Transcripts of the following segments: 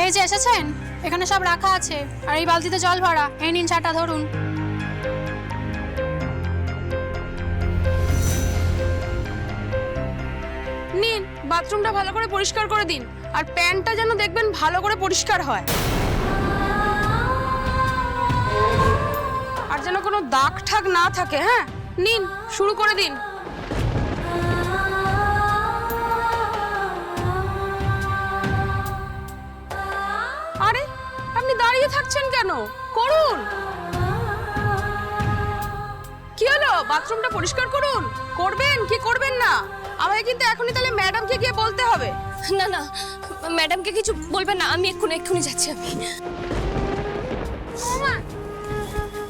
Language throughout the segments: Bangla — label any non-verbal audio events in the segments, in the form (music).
এই যে এসেছেন? এখানে সব রাখা আছে। আর এই বালতিতে জল ভরা। এই নিন চাটা, ধরুন। নিন, বাথরুমটা ভালো করে পরিষ্কার করে দিন। আর প্যান্টটা যেন দেখবেন ভালো করে পরিষ্কার হয়। আর যেন কোনো দাগ ঠাক না থাকে হ্যাঁ? নিন, শুরু করে দিন। দাঁড়িয়ে থাকছেন কেন? করুন। কি হলো? বাথরুমটা পরিষ্কার করুন। করবেন? কি করবেন না? আমাকে কিন্তু এখনই তাহলে ম্যাডামকে গিয়ে বলতে হবে। না না ম্যাডামকে কিছু বলবেন না আমি এক্ষুনি এক্ষুনি যাচ্ছি আমি।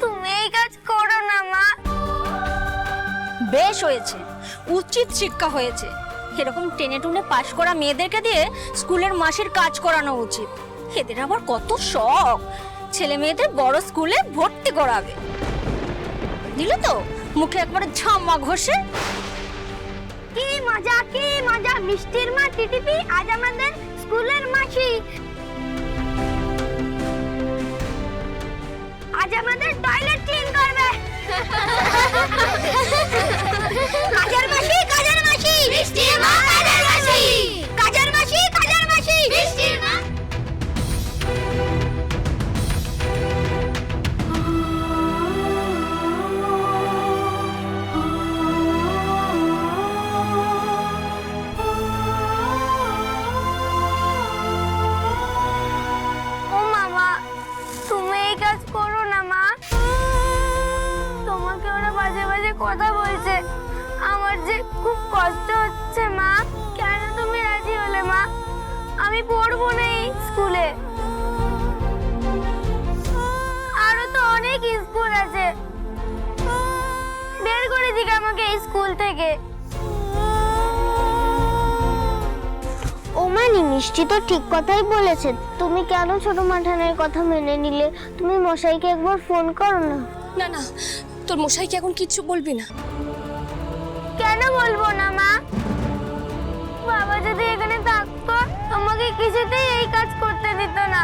তুমি এই কাজ করো না মা। বেশ হয়েছে উচিত শিক্ষা হয়েছে। এরকম টেনে টুনে পাশ করা মেয়েদেরকে দিয়ে স্কুলের মাসির কাজ করানো উচিত। এদের আবার কত শখ। ছেলে মেয়েদের বড় স্কুলে ভর্তি করাবে। দিলে তো? মুখে একবারে ঝামা ঘষে। কি মজা কি মজা, মিষ্টির মা টিটিপি, আজ আমাদের স্কুলের মাসি। আজ আমাদের টয়লেট ক্লিন করবে। (laughs) কথা বলছে। আমার যে খুব কষ্ট হচ্ছে মা। কেন তুমি রাজি হলে মা? আমি পড়ব না এই স্কুলে। আরও তো অনেক স্কুল আছে। বের করে দিক আমাকে এই স্কুল থেকে। ওমানি মিষ্টি তো ঠিক কথাই বলেছে তুমি কেন ছোট মাঠানের কথা মেনে নিলে? তুমি মশাইকে একবার ফোন করো না। না না তোর মশাইকে এখন কিচ্ছু বলবি না। কেন বলব না মা? বাবা যদি এখানে থাকতো আমাকে কিছুতেই এই কাজ করতে দিত না।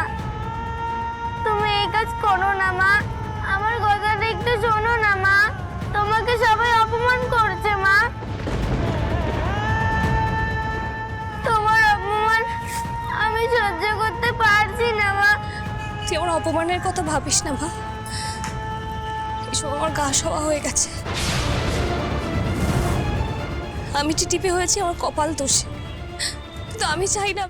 তুমি এই কাজ করো না মা। আমার কথাটা একটু শোনো না মা। তোমাকে সবাই অপমান করছে মা। তোমার অপমান আমি সহ্য করতে পারছি না মা। তুই আমার অপমানের কথা ভাবিস না মা। এসব আমার গা সওয়া হয়ে গেছে। আমি টিপে হয়েছি, আমার কপাল দোষে। কিন্তু আমি চাই না